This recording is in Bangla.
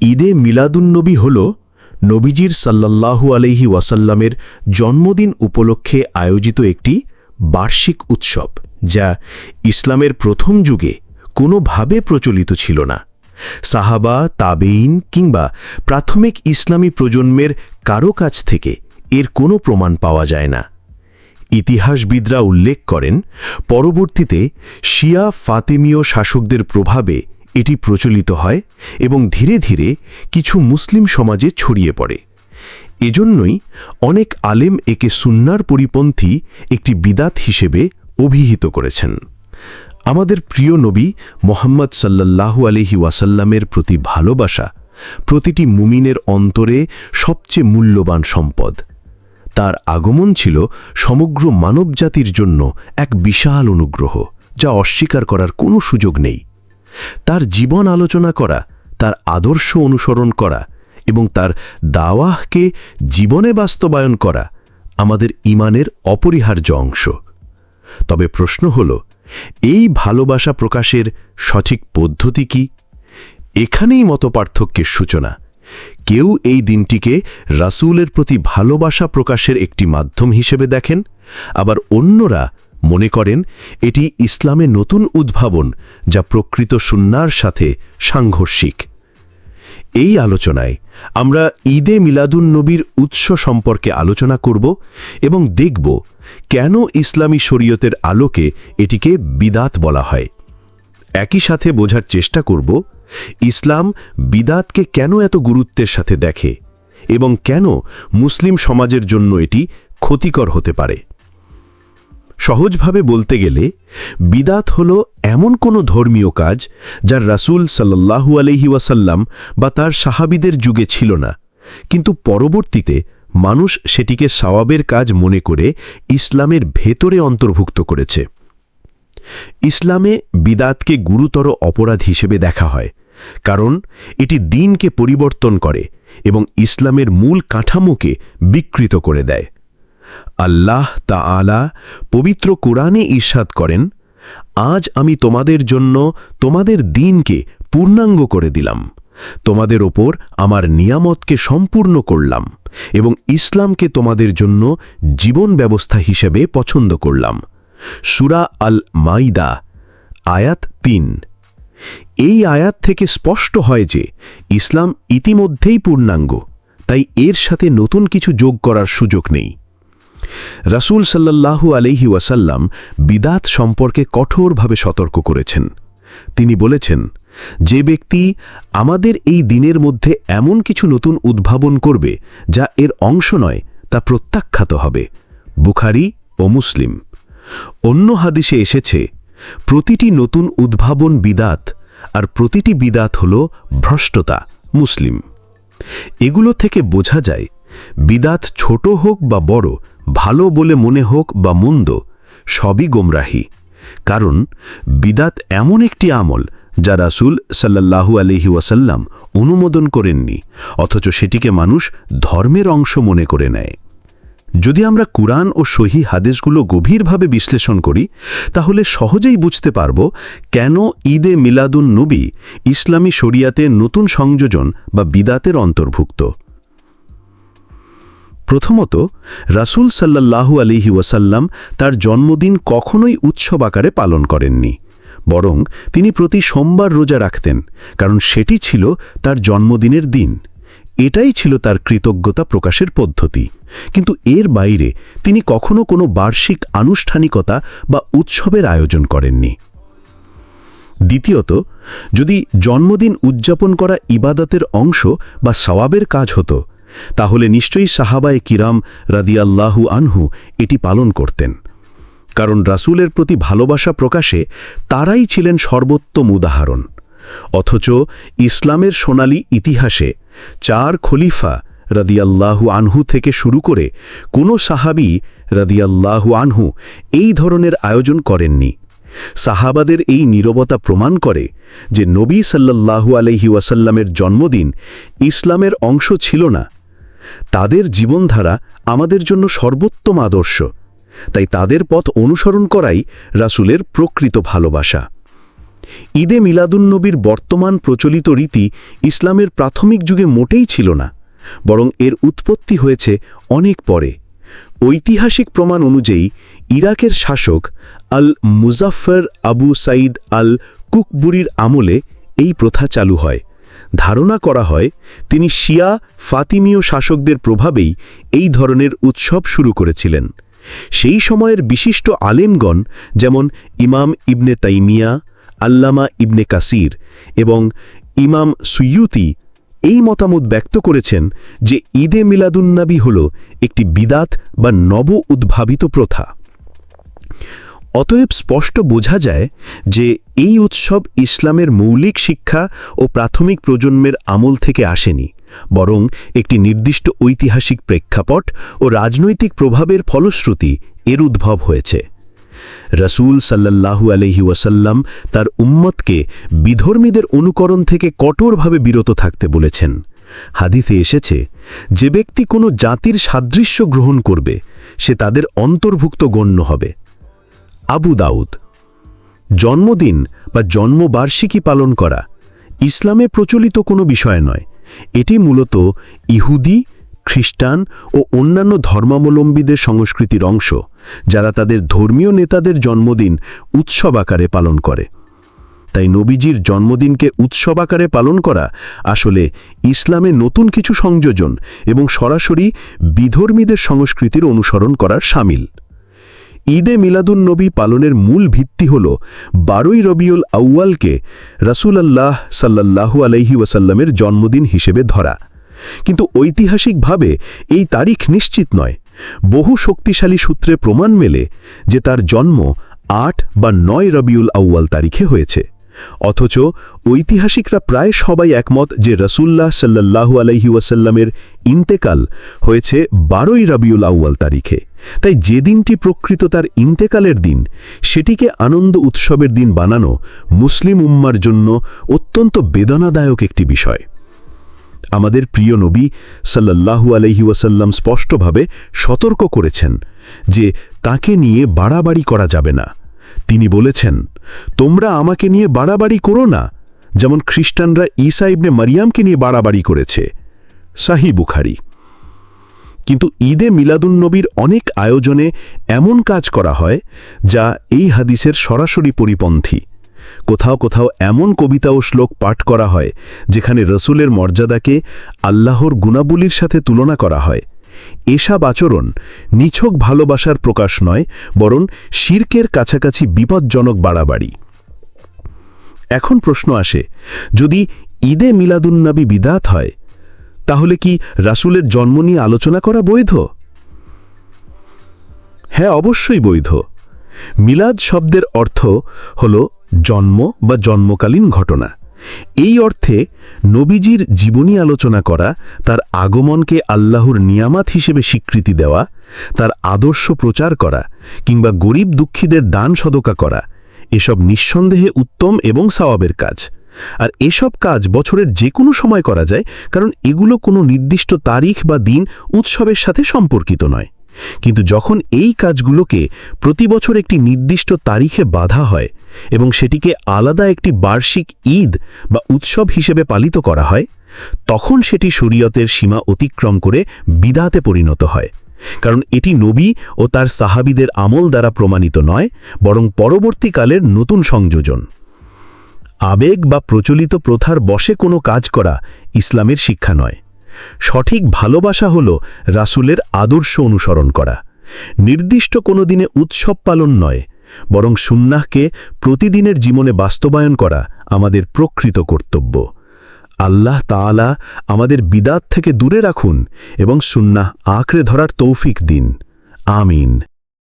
ঈদে মিলাদুন্নবী হল নবীজির সাল্লাল্লাহু আলহি ওয়াসাল্লামের জন্মদিন উপলক্ষে আয়োজিত একটি বার্ষিক উৎসব, যা ইসলামের প্রথম যুগে কোনোভাবে প্রচলিত ছিল না। সাহাবা তাবেইন কিংবা প্রাথমিক ইসলামী প্রজন্মের কারও কাছ থেকে এর কোনো প্রমাণ পাওয়া যায় না। ইতিহাসবিদরা উল্লেখ করেন, পরবর্তীতে শিয়া ফাতেমীয় শাসকদের প্রভাবে এটি প্রচলিত হয় এবং ধীরে ধীরে কিছু মুসলিম সমাজে ছড়িয়ে পড়ে। এজন্যই অনেক আলেম একে সুন্নার পরিপন্থী একটি বিদাত হিসেবে অভিহিত করেছেন। আমাদের প্রিয় নবী মোহাম্মদ সাল্লাল্লাহু আলহি ওয়াসাল্লামের প্রতি ভালোবাসা প্রতিটি মুমিনের অন্তরে সবচেয়ে মূল্যবান সম্পদ। তার আগমন ছিল সমগ্র মানবজাতির জন্য এক বিশাল অনুগ্রহ, যা অস্বীকার করার কোনো সুযোগ নেই। তার জীবন আলোচনা করা, তার আদর্শ অনুসরণ করা এবং তার দাওয়াহকে জীবনে বাস্তবায়ন করা আমাদের ইমানের অপরিহার্য অংশ। তবে প্রশ্ন হল, এই ভালোবাসা প্রকাশের সঠিক পদ্ধতি কি? এখানেই মতপার্থক্যের সূচনা। কেউ এই দিনটিকে রাসূলের প্রতি ভালোবাসা প্রকাশের একটি মাধ্যম হিসেবে দেখেন, আবার অন্যরা মনে করেন, এটি ইসলামে নতুন উদ্ভাবন যা প্রকৃত সুন্নার সাথে সাংঘর্ষিক। এই আলোচনায় আমরা ঈদে মিলাদুন নবীর উৎস সম্পর্কে আলোচনা করব এবং দেখব কেন ইসলামী শরীয়তের আলোকে এটিকে বিদাত বলা হয়। একই সাথে বোঝার চেষ্টা করব, ইসলাম বিদাতকে কেন এত গুরুত্বের সাথে দেখে এবং কেন মুসলিম সমাজের জন্য এটি ক্ষতিকর হতে পারে। সহজভাবে বলতে গেলে, বিদাত হল এমন কোনো ধর্মীয় কাজ যার রাসূল সাল্লাল্লাহু আলহি ওয়াসাল্লাম বা তার সাহাবিদের যুগে ছিল না। কিন্তু পরবর্তীতে মানুষ সেটিকে সওয়াবের কাজ মনে করে ইসলামের ভেতরে অন্তর্ভুক্ত করেছে। ইসলামে বিদাতকে গুরুতর অপরাধ হিসেবে দেখা হয়, কারণ এটি দিনকে পরিবর্তন করে এবং ইসলামের মূল কাঠামোকে বিকৃত করে দেয়। আল্লাহ তা আলা পবিত্র কোরআনে ঈর্ষাদ করেন, আজ আমি তোমাদের জন্য তোমাদের দিনকে পূর্ণাঙ্গ করে দিলাম। তোমাদের ওপর আমার নিয়ামতকে সম্পূর্ণ করলাম এবং ইসলামকে তোমাদের জন্য জীবন ব্যবস্থা হিসেবে পছন্দ করলাম। সুরা আল মাইদা আয়াত তিন। এই আয়াত থেকে স্পষ্ট হয় যে ইসলাম ইতিমধ্যেই পূর্ণাঙ্গ, তাই এর সাথে নতুন কিছু যোগ করার সুযোগ নেই। রাসূল সাল্লাল্লাহু আলহি ওয়াসাল্লাম বিদাত সম্পর্কে কঠোরভাবে সতর্ক করেছেন। তিনি বলেছেন, যে ব্যক্তি আমাদের এই দিনের মধ্যে এমন কিছু নতুন উদ্ভাবন করবে যা এর অংশ নয়, তা প্রত্যাখ্যাত হবে। বুখারি ও মুসলিম। অন্য হাদিসে এসেছে, প্রতিটি নতুন উদ্ভাবন বিদাত আর প্রতিটি বিদাত হল ভ্রষ্টতা। মুসলিম। এগুলো থেকে বোঝা যায় বিদাত ছোট হোক বা বড়, ভালো বলে মনে হোক বা মন্দ, সবই গোমরাহী। কারণ, বিদাত এমন একটি আমল যা রাসুল সাল্লাহু আলহি ওয়াসাল্লাম অনুমোদন করেননি, অথচ সেটিকে মানুষ ধর্মের অংশ মনে করে নেয়। যদি আমরা কুরআন ও সহি হাদেশগুলো গভীরভাবে বিশ্লেষণ করি, তাহলে সহজেই বুঝতে পারব কেন ঈদে মিলাদুন নবী ইসলামী শরিয়াতে নতুন সংযোজন বা বিদাতের অন্তর্ভুক্ত। প্রথমত, রাসূল সাল্লাল্লাহু আলিহি ওয়াসাল্লাম তার জন্মদিন কখনোই উৎসব আকারে পালন করেননি, বরং তিনি প্রতি সোমবার রোজা রাখতেন, কারণ সেটি ছিল তার জন্মদিনের দিন। এটাই ছিল তার কৃতজ্ঞতা প্রকাশের পদ্ধতি। কিন্তু এর বাইরে তিনি কখনো কোনো বার্ষিক আনুষ্ঠানিকতা বা উৎসবের আয়োজন করেননি। দ্বিতীয়ত, যদি জন্মদিন উদযাপন করা ইবাদতের অংশ বা সওয়াবের কাজ হতো তাহলে নিশ্চয়ই সাহাবায় কিরাম রাদিয়াল্লাহু আনহু এটি পালন করতেন। কারণ রাসূলের প্রতি ভালোবাসা প্রকাশে তারাই ছিলেন সর্বোত্তম উদাহরণ। অথচ ইসলামের সোনালী ইতিহাসে চার খলিফা রাদিয়াল্লাহু আনহু থেকে শুরু করে কোনো সাহাবি রাদিয়াল্লাহু আনহু এই ধরনের আয়োজন করেননি। সাহাবাদের এই নীরবতা প্রমাণ করে যে নবী সাল্লাল্লাহু আলহি ওয়াসাল্লামের জন্মদিন ইসলামের অংশ ছিল না তাদের জীবনধারা আমাদের জন্য সর্বোত্তম আদর্শ। তাই তাদের পথ অনুসরণ করাই রাসুলের প্রকৃত ভালোবাসা। ঈদে মিলাদুন্নবীর বর্তমান প্রচলিত রীতি ইসলামের প্রাথমিক যুগে মোটেই ছিল না, বরং এর উৎপত্তি হয়েছে অনেক পরে। ঐতিহাসিক প্রমাণ অনুযায়ী ইরাকের শাসক আল মুজাফফর আবু সাইদ আল কুকবুরির আমলে এই প্রথা চালু হয়। ধারণা করা হয় তিনি শিয়া ফাতিমীয় শাসকদের প্রভাবেই এই ধরনের উৎসব শুরু করেছিলেন। সেই সময়ের বিশিষ্ট আলেমগণ যেমন ইমাম ইবনে তাইমিয়া, আল্লামা ইবনে কাসির এবং ইমাম সুয়ুতি এই মতামত ব্যক্ত করেছেন যে ঈদে মিলাদুন্নাবি হল একটি বিদাত বা নব উদ্ভাবিত প্রথা। অতএব স্পষ্ট বোঝা যায় যে এই উৎসব ইসলামের মৌলিক শিক্ষা ও প্রাথমিক প্রজন্মের আমল থেকে আসেনি, বরং একটি নির্দিষ্ট ঐতিহাসিক প্রেক্ষাপট ও রাজনৈতিক প্রভাবের ফলশ্রুতি এর উদ্ভব হয়েছে। রসুল সাল্লাল্লাহু আলহি ওয়াসাল্লাম তার উম্মতকে বিধর্মীদের অনুকরণ থেকে কঠোরভাবে বিরত থাকতে বলেছেন। হাদিতে এসেছে, যে ব্যক্তি কোনো জাতির সাদৃশ্য গ্রহণ করবে, সে তাদের অন্তর্ভুক্ত গণ্য হবে। আবু দাউদ। জন্মদিন বা জন্মবার্ষিকী পালন করা ইসলামে প্রচলিত কোনো বিষয় নয়। এটি মূলত ইহুদি, খ্রিস্টান ও অন্যান্য ধর্মাবলম্বীদের সংস্কৃতির অংশ, যারা তাদের ধর্মীয় নেতাদের জন্মদিন উৎসব আকারে পালন করে। তাই নবীজির জন্মদিনকে উৎসব আকারে পালন করা আসলে ইসলামে নতুন কিছু সংযোজন এবং সরাসরি বিধর্মীদের সংস্কৃতির অনুসরণ করার সামিল। ঈদে মিলাদুন নবী পালনের মূল ভিত্তি হল বারোই রবিউল আউ্য়ালকে রাসুলাল্লাহ সাল্লাল্লাহু আলহি ওয়াসাল্লামের জন্মদিন হিসেবে ধরা। কিন্তু ঐতিহাসিকভাবে এই তারিখ নিশ্চিত নয়। বহু শক্তিশালী সূত্রে প্রমাণ মেলে যে তার জন্ম আট বা নয় রবিউল আউ্য়াল তারিখে হয়েছে। অথচ ঐতিহাসিকরা প্রায় সবাই একমত যে রসুল্লাহ সাল্লাল্লাহু আলহি ওয়াসাল্লামের ইন্তেকাল হয়েছে বারোই রবিউল আউয়াল তারিখে। তাই যে দিনটি প্রকৃত তার ইন্তেকালের দিন, সেটিকে আনন্দ উৎসবের দিন বানানো মুসলিম উম্মার জন্য অত্যন্ত বেদনাদায়ক একটি বিষয়। আমাদের প্রিয় নবী সাল্লাল্লাহু আলহি ওয়াসাল্লাম স্পষ্টভাবে সতর্ক করেছেন যে তাকে নিয়ে বাড়াবাড়ি করা যাবে না। তিনি বলেছেন, তোমরা আমাকে নিয়ে বাড়াবাড়ি করো না, যেমন খ্রিস্টানরা ঈসা ইবনে মারিয়ামকে নিয়ে বাড়াবাড়ি করেছে। সাহি বুখারি। কিন্তু ঈদে মিলাদুন্নবীর অনেক আয়োজনে এমন কাজ করা হয়, যা এই হাদিসের সরাসরি পরিপন্থী। কোথাও কোথাও এমন কবিতা ও শ্লোক পাঠ করা হয়, যেখানে রসুলের মর্যাদাকে আল্লাহর গুণাবলীর সাথে তুলনা করা হয়। এসব আচরণ নিছক ভালোবাসার প্রকাশ নয়, বরং শির্কের কাছাকাছি বিপজ্জনক বাড়াবাড়ি। এখন প্রশ্ন আসে, যদি ঈদে মিলাদুন্নাবি বিদাত হয়, তাহলে কি রাসুলের জন্ম নিয়ে আলোচনা করা বৈধ? হ্যাঁ অবশ্যই বৈধ। মিলাদ শব্দের অর্থ হল জন্ম বা জন্মকালীন ঘটনা। এই অর্থে নবীজির জীবনী আলোচনা করা, তার আগমনকে আল্লাহর নিয়ামাত হিসেবে স্বীকৃতি দেওয়া, তার আদর্শ প্রচার করা, কিংবা গরিব দুঃখীদের দান সদকা করা, এসব নিঃসন্দেহে উত্তম এবং সওয়াবের কাজ। আর এসব কাজ বছরের যে কোনো সময় করা যায়, কারণ এগুলো কোনো নির্দিষ্ট তারিখ বা দিন উৎসবের সাথে সম্পর্কিত নয়। কিন্তু যখন এই কাজগুলোকে প্রতি বছর একটি নির্দিষ্ট তারিখে বাধা হয় এবং সেটিকে আলাদা একটি বার্ষিক ঈদ বা উৎসব হিসেবে পালিত করা হয়, তখন সেটি শরীয়তের সীমা অতিক্রম করে বিদাতে পরিণত হয়। কারণ এটি নবী ও তার সাহাবিদের আমল দ্বারা প্রমাণিত নয়, বরং পরবর্তীকালের নতুন সংযোজন। আবেগ বা প্রচলিত প্রথার বশে কোনো কাজ করা ইসলামের শিক্ষা নয়। সঠিক ভালোবাসা হল রাসুলের আদর্শ অনুসরণ করা। নির্দিষ্ট কোনো দিনে উৎসব পালন নয়, বরং সুন্নাহকে প্রতিদিনের জীবনে বাস্তবায়ন করা আমাদের প্রকৃত কর্তব্য। আল্লাহ তালা আমাদের বিদাত থেকে দূরে রাখুন এবং সুন্নাহ আঁকড়ে ধরার তৌফিক দিন। আমিন।